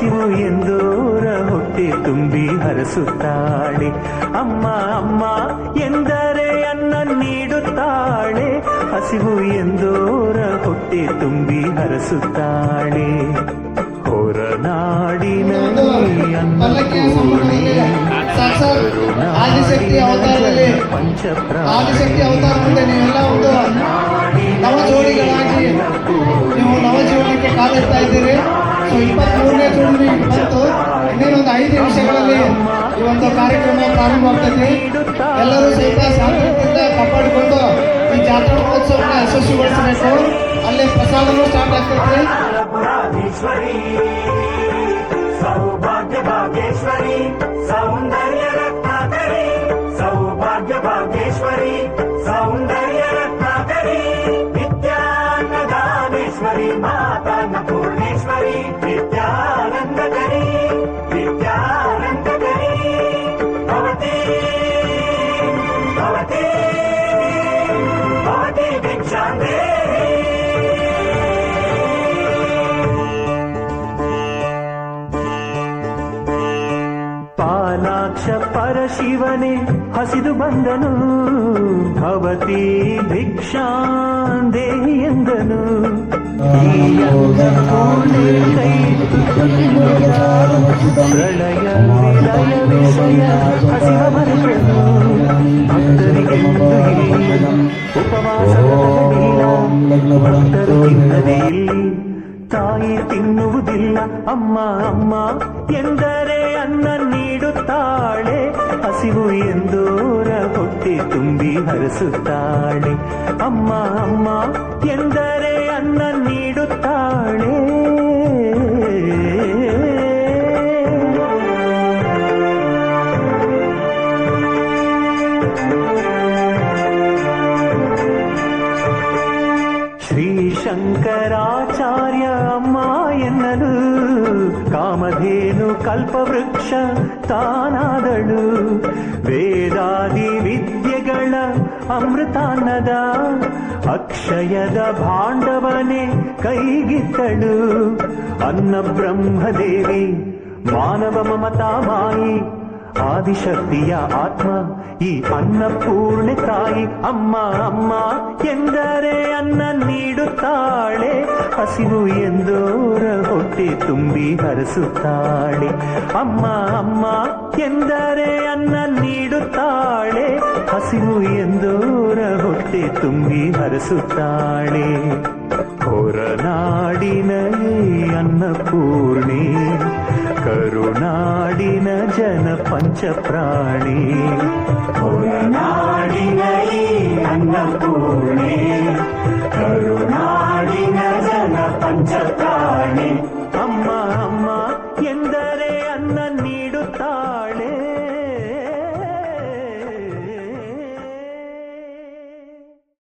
ಹಸಿವು ಎಂದೋರ ಹೊಟ್ಟೆ ತುಂಬಿ ಹರಸುತ್ತಾಳೆ. ಅಮ್ಮ ಅಮ್ಮ, ಎಂದರೆ ಅನ್ನ ನೀಡುತ್ತಾಳೆ. ಹಸಿವು ಎಂದೋರ ಹೊಟ್ಟೆ ತುಂಬಿ ಹರಸುತ್ತಾಳೆ. ಹೊರನಾಡಿನ ಆದಿಶಕ್ತಿ ಅವತಾರದಲ್ಲಿ ಆದಿಶಕ್ತಿ ಅವತಾರ ಮುಂದೆ ನೀವೆಲ್ಲ ಒಂದು ನವ ಜೋಡಿಗಳಾಗಿ ನೀವು ನವಜೀವನಕ್ಕೆ ಕಾಲಿಡ್ತಾ ಇದ್ದೀರಿ. ಸೊ ಇಪ್ಪತ್ಮೂರನೇ ಜೂನ್ ಬಂತು ಒಂದು ಐದು ನಿಮಿಷಗಳಲ್ಲಿ ಈ ಒಂದು ಕಾರ್ಯಕ್ರಮ ಪ್ರಾರಂಭ ಎಲ್ಲರೂ ಸಹಿತ ಸಾಂಸ್ಕೃತಿಕ ಕಾಪಾಡಿಕೊಂಡು ಈ ಜಾತ್ರಾ ಮಹೋತ್ಸವನ ಯಶಸ್ವಿಗೊಳಿಸಬೇಕು. ಅಲ್ಲಿ ಪ್ರಸಾದನೂ ಸ್ಟಾರ್ಟ್ ಆಗ್ತೈತಿ. ಸೌಭಾಗ್ಯ ಸೌಂದರ್ಯ ರತ್ನಾಕರಿ ಸೌಭಾಗ್ಯ ಸೌಂದರ್ಯ ಮಾತನ್ನ ಪೂರ್ಣೇಶ್ವರಿ ವಿದ್ಯಾನಂದಕರಿ ವಿದ್ಯಾನಂದಕರಿ ಭವತಿ ಭವತಿ ಭವತಿ ಭಿಕ್ಷಾಂದೇ ಪಾಲಾಕ್ಷ ಪರಶಿವನೇ ಹಸಿದು ಬಂದನು ಭವತಿ ಭಿಕ್ಷಾಂದೇಹಿ ಎಂದನು ಈ ಅನ್ನಪೂರ್ಣೆ ಕೈ ಪ್ರಳಯ ವಿಲಯ ವಿಷಯ ಹಸಿವ ಬರುತ್ತನು ಭಕ್ತರಿಗೆಂದು ಇಲ್ಲಿ ಉಪವಾಸವಿಲ್ಲ ಭಕ್ತರು ತಿನ್ನದೇ ಇಲ್ಲಿ ತಾಯಿ ತಿನ್ನುವುದಿಲ್ಲ ಅಮ್ಮ ಅಮ್ಮ ಎಂದರೆ ಅನ್ನ ನೀಡುತ್ತಾಳೆ ಹಸಿವು ಎಂದೋರ ಹೊಟ್ಟೆ ತುಂಬಿ ಹರಸುತ್ತಾಳೆ ಅಮ್ಮ ಅಮ್ಮ ಎಂದರೆ ಅನ್ನ ನೀಡುತ್ತಾಳೆ ಶ್ರೀ ಶಂಕರಾಚಾರ್ಯ ಅಮ್ಮ ಎನ್ನಲು ಕಾಮಧೇನು ಕಲ್ಪವೃಕ್ಷ ತಾನಾದಳು. ವೇದಾದಿ ವಿದ್ಯೆಗಳ ಅಮೃತಾನ್ನದ ಅಕ್ಷಯದ ಭಾಂಡವನೆ ಕೈಗಿತ್ತಳು. ಅನ್ನ ಬ್ರಹ್ಮದೇವಿ ಮಾನವ ಮಮತಾ ಮಾಯಿ ಆದಿಶಕ್ತಿಯ ಆತ್ಮ, ಈ ಅನ್ನಪೂರ್ಣೆ ತಾಯಿ ಅಮ್ಮ ಅಮ್ಮ ಎಂದರೆ ಅನ್ನ ನೀಡುತ್ತಾಳೆ. ಹಸಿವು ಎಂದೋರ ಹೊಟ್ಟೆ ತುಂಬಿ ಹರಸುತ್ತಾಳೆ. ಅಮ್ಮ ಅಮ್ಮ ಎಂದರೆ ಅನ್ನ ನೀಡುತ್ತಾಳೆ. ಹಸಿವು ಎಂದೋರ ಹೊಟ್ಟೆ ತುಂಬಿ ಹರಸುತ್ತಾಳೆ. ಹೊರನಾಡಿನ ಅನ್ನಪೂರ್ಣ ಕರುನಾಡಿನ ಜನ ಪಂಚ ಪ್ರಾಣಿ ಹೊರನಾಡಿನ ಈ ಅನ್ನಪೂರ್ಣೆ ಕರುನಾಡಿನ ಜನ ಪಂಚ ಪ್ರಾಣಿ ಅಮ್ಮ ಅಮ್ಮ ಎಂದರೆ